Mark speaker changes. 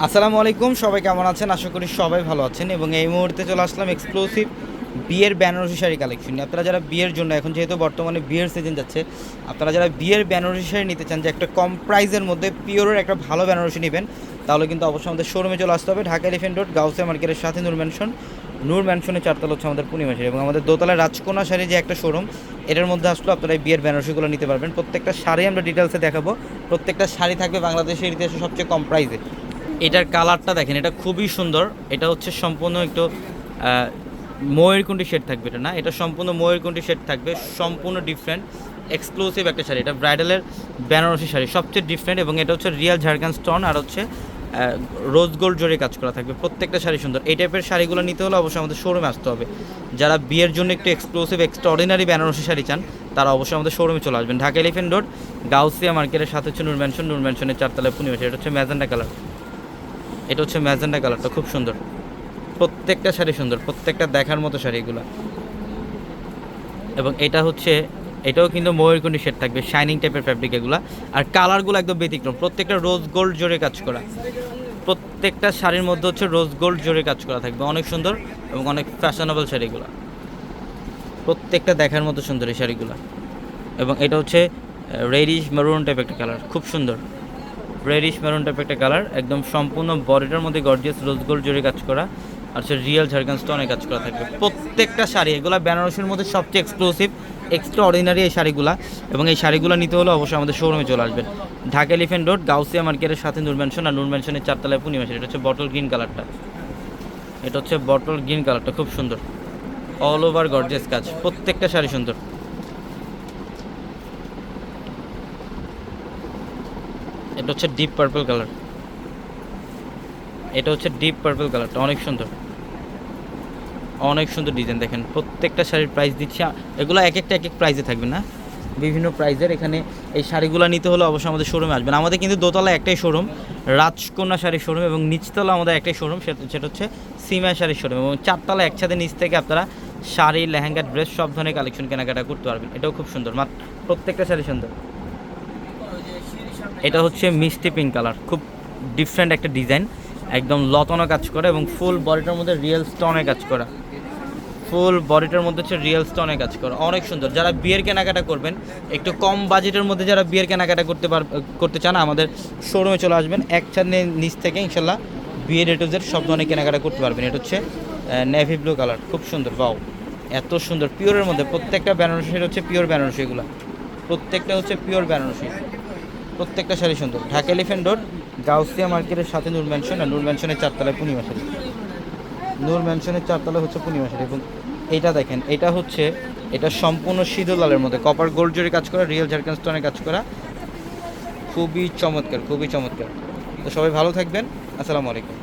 Speaker 1: আসসালামু আলাইকুম, সবাই কেমন আছেন? আশা করি সবাই ভালো আছেন এবং এই মুহূর্তে চলে আসলাম এক্সক্লুসিভ বিয়ের বেনারসি শাড়ি কালেকশন আপনারা যারা বিয়ের জন্য এখন যেহেতু বর্তমানে বিয়ের সিজন যাচ্ছে, আপনারা যারা বিয়ের বেনারসি শাড়ি নিতে চান যে একটা কম প্রাইসের মধ্যে পিওরের একটা ভালো বেনারসি নেবেন, তাহলে কিন্তু অবশ্যই আমাদের শোরুমে চলে আসতে হবে। ঢাকা এলিফেন্ট রোড গাউসে মার্কেটের সাথে নূর ম্যানশন নূর ম্যানশনের চারতলা হচ্ছে আমাদের পূর্ণিমা শাড়ি এবং আমাদের দোতলায় রাজকোনা শাড়ি যে একটা শোরুম এটার মধ্যে আসলে আপনারা এই বিয়ের বেনারসিগুলো নিতে পারবেন। প্রত্যেকটা শাড়ি আমরা ডিটেলসে দেখাবো। প্রত্যেকটা শাড়ি থাকবে বাংলাদেশের ইতিহাসে সবচেয়ে কম প্রাইসে এটার কালারটা দেখেন এটা খুবই সুন্দর। এটা হচ্ছে সম্পূর্ণ একটু আহ, ময়ূরকুণ্ঠী শেড থাকবে এটা না? এটা সম্পূর্ণ ময়ূরকুণ্ঠী শেড থাকবে সম্পূর্ণ ডিফারেন্ট এক্সক্লুসিভ একটা শাড়ি। এটা ব্রাইডালের বেনারসি শাড়ি সবচেয়ে ডিফারেন্ট এবং এটা হচ্ছে রিয়াল ঝাড়খান স্টোন আর হচ্ছে রোজ গোল্ড জোরে কাজ করা থাকবে। প্রত্যেকটা শাড়ি সুন্দর। এই টাইপের শাড়িগুলো নিতে হলে অবশ্যই আমাদের শোরুমে আসতে হবে। যারা বিয়ের জন্য একটু exclusive extraordinary Banarasi sari চান তারা অবশ্যই আমাদের শোরুমে চলে আসবেন। ঢাকা এলিফেন্ট রোড গাউসিয়া মার্কেটের সাথে হচ্ছে নূর ম্যানশন নূর ম্যানশনের চারতলায় পূর্ণিমা এটা হচ্ছে ম্যাজেন্ডা কালার এটা হচ্ছে ম্যাজেন্ডা কালারটা, খুব সুন্দর। প্রত্যেকটা শাড়ি সুন্দর, প্রত্যেকটা দেখার মতো শাড়িগুলো এবং এটা হচ্ছে, এটাও কিন্তু ময়ূরকুণ্ডি শেড থাকবে শাইনিং টাইপের ফ্যাব্রিক এগুলো। আর কালারগুলো একদম ব্যতিক্রম, প্রত্যেকটা রোজ গোল্ড জোরে কাজ করা। প্রত্যেকটা শাড়ির মধ্যে হচ্ছে রোজ গোল্ড জোরে কাজ করা থাকবে, অনেক সুন্দর এবং অনেক ফ্যাশনেবল শাড়িগুলো। প্রত্যেকটা দেখার মতো সুন্দর এই শাড়িগুলো। এবং এটা হচ্ছে রেডিশ মেরুন টাইপের একটা কালার খুব সুন্দর। রেডিশ মেরুন টাইপ একটা কালার একদম সম্পূর্ণ বডিটার মধ্যে গর্জিয়াস রোজ গোল্ড কাজ করা, আর হচ্ছে রিয়েল ঝাড়খান স্টোনে কাজ করা থাকবে। প্রত্যেকটা শাড়ি, এগুলো বেনারসির মধ্যে সবচেয়ে এক্সক্লুসিভ এক্সট্রা অর্ডিনারি এই শাড়িগুলা, এবং এই শাড়িগুলো নিতে হলে অবশ্যই আমাদের শোরুমে চলে আসবেন। ঢাকা এলিফেন্ট রোড গাউসিয়া মার্কেটের সাথে নূর ম্যানশন আর নূর ম্যানশনের চারতলায় পূর্ণিমা শাড়ি এটা হচ্ছে বটল গ্রিন কালারটা এটা হচ্ছে বটল গ্রিন কালারটা খুব সুন্দর। অল ওভার গর্জিয়াস কাজ, প্রত্যেকটা শাড়ি সুন্দর। এটা হচ্ছে ডিপ পার্পল কালার এটা হচ্ছে ডিপ পার্পল কালারটা অনেক সুন্দর। অনেক সুন্দর ডিজাইন দেখেন, প্রত্যেকটা শাড়ির প্রাইস দিচ্ছি। এগুলো এক একটা এক এক প্রাইসে থাকবে না? বিভিন্ন প্রাইজের এখানে এই শাড়িগুলো নিতে হলে অবশ্যই আমাদের শোরুমে আসবেন। আমাদের কিন্তু দোতলা একটাই শোরুম রাজকন্যা শাড়ির শোরুম এবং নিচতলা আমাদের একটাই শোরুম সেটা হচ্ছে সিমা শাড়ির শোরুম এবং চারতলা একসাথে নিচ থেকে আপনারা শাড়ি, লেহেঙ্গা ড্রেস সব ধরনের কালেকশন কেনাকাটা করতে পারবেন। এটাও খুব সুন্দর, মাত্র প্রত্যেকটা শাড়ি সুন্দর। এটা হচ্ছে মিষ্টি পিঙ্ক কালার খুব ডিফারেন্ট একটা ডিজাইন একদম লতানো কাজ করা এবং ফুল বডিটার মধ্যে রিয়েল স্টোনে কাজ করা। ফুল বডিটার মধ্যে হচ্ছে রিয়েল স্টোনে কাজ করা। অনেক সুন্দর। যারা বিয়ের কেনাকাটা করবেন, একটু কম বাজেটের মধ্যে যারা বিয়ের কেনাকাটা করতে পার, করতে চান, আমাদের শোরুমে চলে আসবেন। এক ছাদে নিচ থেকে ইনশাল্লাহ বিয়ের এটুজের সব ধরনের কেনাকাটা করতে পারবেন। এটা হচ্ছে নেভি ব্লু কালার খুব সুন্দর। বাউ এত সুন্দর। পিওরের মধ্যে প্রত্যেকটা বেনারসি হচ্ছে পিওর বেনারসি এগুলো। প্রত্যেকটা হচ্ছে পিওর বেনারসি। প্রত্যেকটা শাড়ি সুন্দর। ঢাকা এলিফেন্ট রোড গাউসিয়া মার্কেটের সাথে নূর ম্যানশন আর নূর ম্যানশনের চারতলায় পূর্ণিমা শাড়ি। নূর ম্যানশনের চারতলা হচ্ছে পূর্ণিমা শাড়ি এবং এটা দেখেন, এটা হচ্ছে, এটা সম্পূর্ণ লালের মধ্যে, কপার গোল্ড জোরে কাজ করা, রিয়েল ঝাড়খান স্টোনে কাজ করা। খুবই চমৎকার খুবই চমৎকার। তো সবাই ভালো থাকবেন, আসসালামু আলাইকুম।